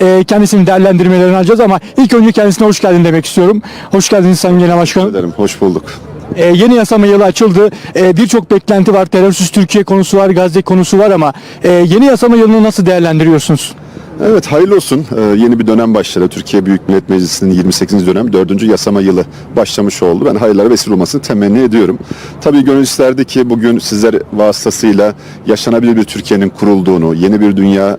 e, kendisinin değerlendirmelerini alacağız ama ilk önce kendisine hoş geldin demek istiyorum. Hoş geldiniz Sayın Genel Başkanım. ederim. Hoş bulduk. E, yeni yasama yılı açıldı. E, Birçok beklenti var. Terörsüz Türkiye konusu var, Gazze konusu var ama e, yeni yasama yılını nasıl değerlendiriyorsunuz? Evet hayırlı olsun. Ee, yeni bir dönem başladı. Türkiye Büyük Millet Meclisi'nin 28. dönem 4. yasama yılı başlamış oldu. Ben hayırlara vesile olmasını temenni ediyorum. Tabii gönül isterdi ki bugün sizler vasıtasıyla yaşanabilir bir Türkiye'nin kurulduğunu, yeni bir dünya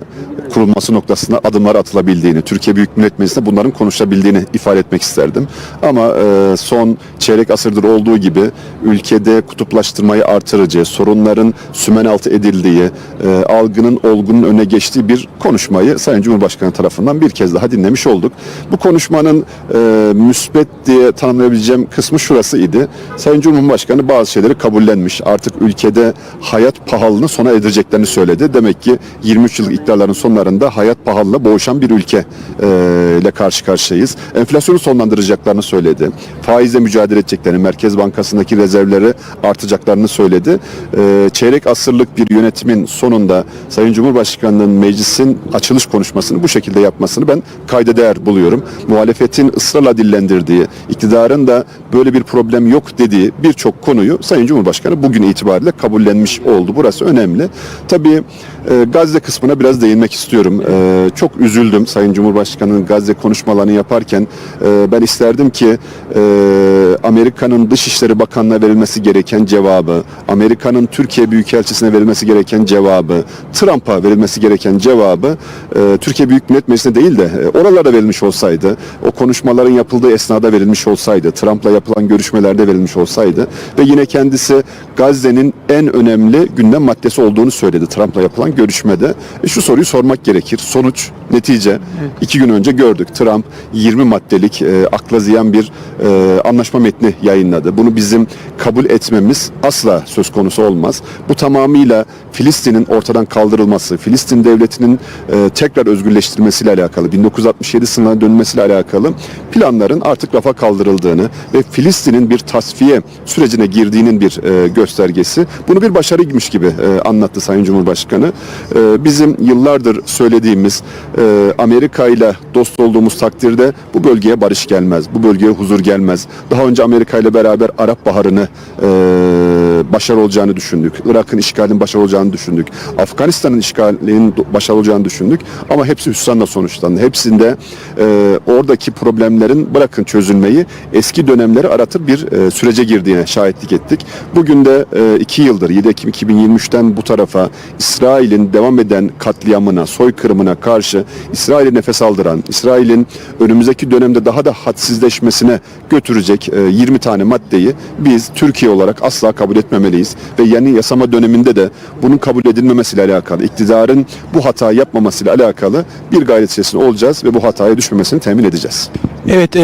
kurulması noktasında adımlar atılabildiğini, Türkiye Büyük Millet Meclisi'nde bunların konuşabildiğini ifade etmek isterdim. Ama e, son çeyrek asırdır olduğu gibi ülkede kutuplaştırmayı artırıcı, sorunların sümen altı edildiği, e, algının olgunun öne geçtiği bir konuşmayı Sayın Cumhurbaşkanı tarafından bir kez daha dinlemiş olduk. Bu konuşmanın e, müsbet diye tanımlayabileceğim kısmı şurası idi. Sayın Cumhurbaşkanı bazı şeyleri kabullenmiş. Artık ülkede hayat pahalılığını sona edeceklerini söyledi. Demek ki 23 yıllık iktidarların sonlarında hayat pahalılığına boğuşan bir ülke e, ile karşı karşıyayız. Enflasyonu sonlandıracaklarını söyledi. Faizle mücadele edeceklerini, Merkez Bankası'ndaki rezervleri artacaklarını söyledi. E, çeyrek asırlık bir yönetimin sonunda Sayın Cumhurbaşkanı'nın meclisin açılış konuşmasını bu şekilde yapmasını ben kayda değer buluyorum. Muhalefetin ısrarla dillendirdiği, iktidarın da böyle bir problem yok dediği birçok konuyu Sayın Cumhurbaşkanı bugün itibariyle kabullenmiş oldu. Burası önemli. Tabii e, Gazze kısmına biraz değinmek istiyorum. E, çok üzüldüm Sayın Cumhurbaşkanı'nın Gazze konuşmalarını yaparken. E, ben isterdim ki e, Amerika'nın Dışişleri Bakanı'na verilmesi gereken cevabı, Amerika'nın Türkiye Büyükelçisi'ne verilmesi gereken cevabı, Trump'a verilmesi gereken cevabı e, Türkiye Büyük Millet Meclisi'ne değil de e, oralara verilmiş olsaydı, o konuşmaların yapıldığı esnada verilmiş olsaydı, Trump'la yapılan görüşmelerde verilmiş olsaydı ve yine kendisi Gazze'nin en önemli gündem maddesi olduğunu söyledi Trump'la yapılan görüşmede. E, şu soruyu sormak gerekir. Sonuç, netice iki gün önce gördük. Trump 20 maddelik e, akla ziyan bir e, anlaşma metni yayınladı. Bunu bizim kabul etmemiz asla söz konusu olmaz. Bu tamamıyla Filistin'in ortadan kaldırılması, Filistin devletinin e, tekrar özgürleştirilmesiyle alakalı, 1967 sınırına dönmesiyle alakalı planların artık rafa kaldırıldığını ve Filistin'in bir tasfiye sürecine girdiğinin bir e, göstergesi. Bunu bir başarıymış gibi e, anlattı Sayın Cumhurbaşkanı. E, bizim yıllardır söylediğimiz e, Amerika ile dost olduğumuz takdirde bu bölgeye barış gelmez, bu bölgeye huzur gelmez. Daha önce Amerika ile beraber Arap Baharı'nı e, başarı olacağını düşündük. Irak'ın işgalinin başarı olacağını düşündük. Afganistan'ın işgalinin başarı olacağını düşündük. Ama hepsi hüsranla sonuçlandı. Hepsinde e, oradaki problemlerin bırakın çözülmeyi eski dönemleri aratır bir e, sürece girdiğine şahitlik ettik. Bugün de e, iki yıldır 7 Ekim 2023'ten bu tarafa İsrail'in devam eden katliamına, soykırımına karşı İsrail'e nefes aldıran, İsrail'in önümüzdeki dönemde daha da hadsizleşmesine götürecek e, 20 tane maddeyi biz Türkiye olarak asla kabul etmemeliyiz. Ve yeni yasama döneminde de bunun kabul edilmemesiyle alakalı, iktidarın bu hatayı yapmamasıyla alakalı bir gayret içerisinde olacağız ve bu hataya düşmemesini temin edeceğiz. Evet e,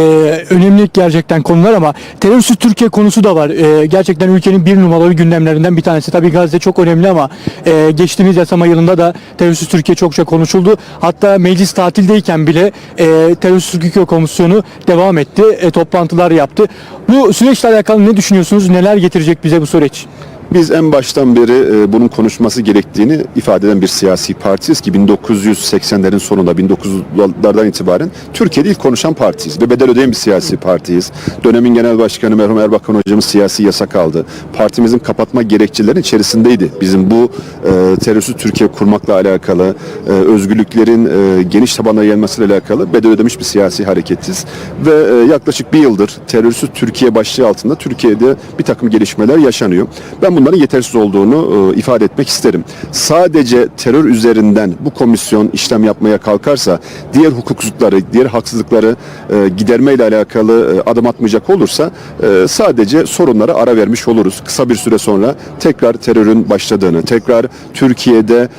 önemli gerçekten konular ama terörsüz Türkiye konusu da var. E, gerçekten ülkenin bir numaralı gündemlerinden bir tanesi. Tabii Gazze çok önemli ama e, geçtiğimiz yasama yılında da terörsüz Türkiye çokça konuşuldu. Hatta meclis tatildeyken bile e, terörsüz Türkiye komisyonu devam etti. E, toplantılar yaptı. Bu süreçle alakalı ne düşünüyorsunuz? Neler getirecek bize bu süreç? Biz en baştan beri e, bunun konuşması gerektiğini ifade eden bir siyasi partiyiz ki 1980'lerin sonunda 1900'lardan itibaren Türkiye'de ilk konuşan partiyiz ve bedel ödeyen bir siyasi partiyiz. Dönemin genel başkanı merhum Erbakan hocamız siyasi yasak aldı. Partimizin kapatma gerekçelerinin içerisindeydi. Bizim bu e, terörsüz Türkiye kurmakla alakalı, e, özgürlüklerin e, geniş tabana gelmesiyle alakalı bedel ödemiş bir siyasi hareketiz. Ve e, yaklaşık bir yıldır terörsüz Türkiye başlığı altında Türkiye'de bir takım gelişmeler yaşanıyor. Ben bunların yetersiz olduğunu e, ifade etmek isterim. Sadece terör üzerinden bu komisyon işlem yapmaya kalkarsa diğer hukuksuzlukları, diğer haksızlıkları e, gidermeyle alakalı e, adım atmayacak olursa e, sadece sorunlara ara vermiş oluruz. Kısa bir süre sonra tekrar terörün başladığını, tekrar Türkiye'de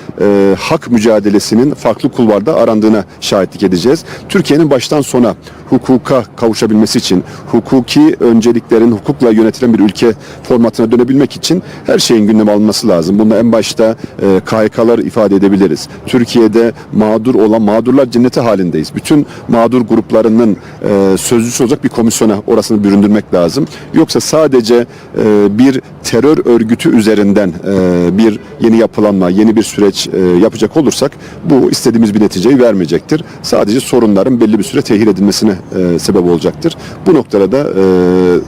hak mücadelesinin farklı kulvarda arandığına şahitlik edeceğiz. Türkiye'nin baştan sona hukuka kavuşabilmesi için, hukuki önceliklerin hukukla yönetilen bir ülke formatına dönebilmek için her şeyin gündeme alınması lazım. Bunda en başta e, KHK'lar ifade edebiliriz. Türkiye'de mağdur olan mağdurlar cenneti halindeyiz. Bütün mağdur gruplarının e, sözcüsü olacak bir komisyona orasını büründürmek lazım. Yoksa sadece e, bir terör örgütü üzerinden e, bir yeni yapılanma, yeni bir süreç e, yapacak olursak bu istediğimiz bir neticeyi vermeyecektir. Sadece sorunların belli bir süre tehir edilmesine e, sebep olacaktır. Bu noktada da e,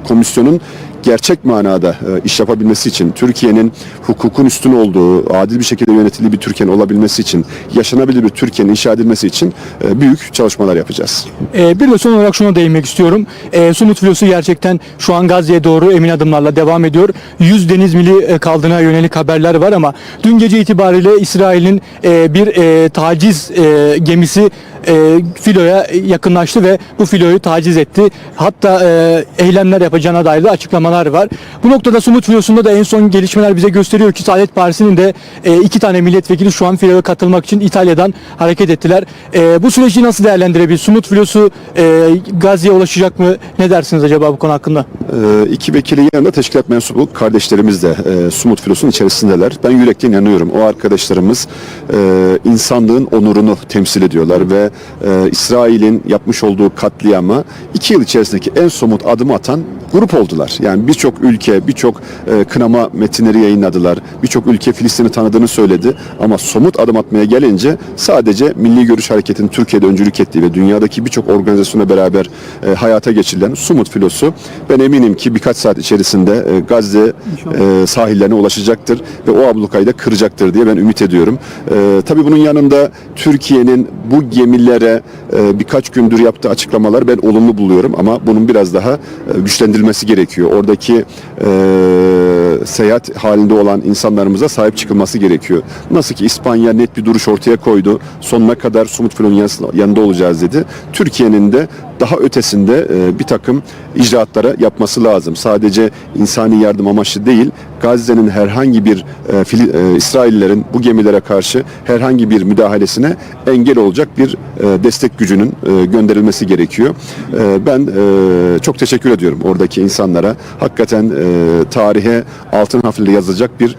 komisyonun gerçek manada e, iş yapabilmesi için, Türkiye'nin hukukun üstün olduğu, adil bir şekilde yönetildiği bir Türkiye'nin olabilmesi için, yaşanabilir bir Türkiye'nin inşa edilmesi için e, büyük çalışmalar yapacağız. Ee, bir de son olarak şuna değinmek istiyorum. Ee, Sumut filosu gerçekten şu an Gazze'ye doğru emin adımlarla devam ediyor. 100 deniz mili e, kaldığına yönelik haberler var ama dün gece itibariyle İsrail'in e, bir e, taciz e, gemisi e, filoya yakınlaştı ve bu filoyu taciz etti. Hatta e, eylemler yapacağına dair de açıklamalar var. Bu noktada Sumut filosunda da en son gelişmeler bize gösteriyor ki Saadet Partisi'nin de e, iki tane milletvekili şu an filoya katılmak için İtalya'dan hareket ettiler. E, bu süreci nasıl değerlendirebilir? Sumut filosu e, Gazze'ye ulaşacak mı? Ne dersiniz acaba bu konu hakkında? E, iki vekilin yanında teşkilat mensubu kardeşlerimiz de e, Sumut filosunun içerisindeler. Ben yürekten inanıyorum. O arkadaşlarımız e, insanlığın onurunu temsil ediyorlar ve e, İsrail'in yapmış olduğu katliama iki yıl içerisindeki en somut adımı atan grup oldular. Yani birçok ülke, birçok e, kınama metinleri yayınladılar. Birçok ülke Filistin'i tanıdığını söyledi. Ama somut adım atmaya gelince sadece Milli Görüş Hareketi'nin Türkiye'de öncülük ettiği ve dünyadaki birçok organizasyonla beraber e, hayata geçirilen Sumut filosu ben eminim ki birkaç saat içerisinde e, Gazze e, sahillerine ulaşacaktır ve o ablukayı da kıracaktır diye ben ümit ediyorum. E, tabii bunun yanında Türkiye'nin bu gemilere e, birkaç gündür yaptığı açıklamalar ben olumlu buluyorum ama bunun biraz daha e, güçlendirilmesi gerekiyor. Oradaki e, seyahat halinde olan insanlarımıza sahip çıkılması gerekiyor. Nasıl ki İspanya net bir duruş ortaya koydu. Sonuna kadar Sumut Filo'nun yanında olacağız dedi. Türkiye'nin de daha ötesinde bir takım icraatlara yapması lazım. Sadece insani yardım amaçlı değil, Gazze'nin herhangi bir e, Fili- e, İsraillerin bu gemilere karşı herhangi bir müdahalesine engel olacak bir e, destek gücünün e, gönderilmesi gerekiyor. E, ben e, çok teşekkür ediyorum oradaki insanlara. Hakikaten e, tarihe altın harflerle yazılacak bir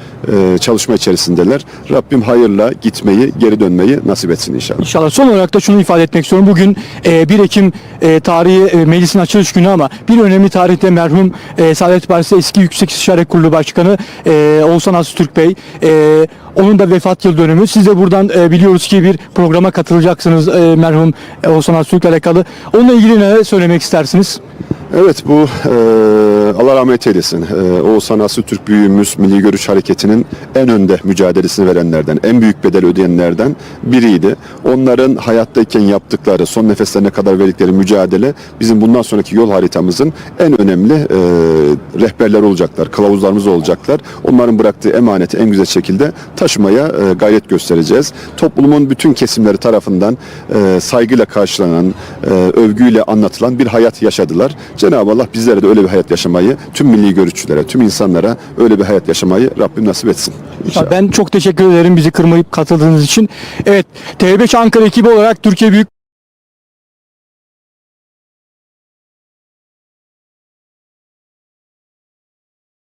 e, çalışma içerisindeler. Rabbim hayırla gitmeyi, geri dönmeyi nasip etsin inşallah. İnşallah. Son olarak da şunu ifade etmek istiyorum. Bugün e, 1 Ekim e, tarihi e, meclisin açılış günü ama bir önemli tarihte merhum e, Saadet Partisi eski Yüksek İstişare Kurulu Başkanı e, Oğuzhan Asutürk Bey. E, onun da vefat yıl dönümü. Siz de buradan e, biliyoruz ki bir programa katılacaksınız e, merhum Oğuzhan Asutürk'le alakalı. Onunla ilgili neler söylemek istersiniz? Evet bu e, Allah rahmet eylesin. E, Oğuzhan Aslı Türk büyüğümüz Milli Görüş Hareketi'nin en önde mücadelesini verenlerden, en büyük bedel ödeyenlerden biriydi. Onların hayattayken yaptıkları, son nefeslerine kadar verdikleri mücadele bizim bundan sonraki yol haritamızın en önemli e, rehberleri olacaklar, kılavuzlarımız olacaklar. Onların bıraktığı emaneti en güzel şekilde taşımaya e, gayret göstereceğiz. Toplumun bütün kesimleri tarafından e, saygıyla karşılanan, e, övgüyle anlatılan bir hayat yaşadılar. Cenab-ı Allah bizlere de öyle bir hayat yaşamayı, tüm milli görüşçülere, tüm insanlara öyle bir hayat yaşamayı Rabbim nasip etsin. İnşallah. Ben çok teşekkür ederim bizi kırmayıp katıldığınız için. Evet, TV5 Ankara ekibi olarak Türkiye Büyük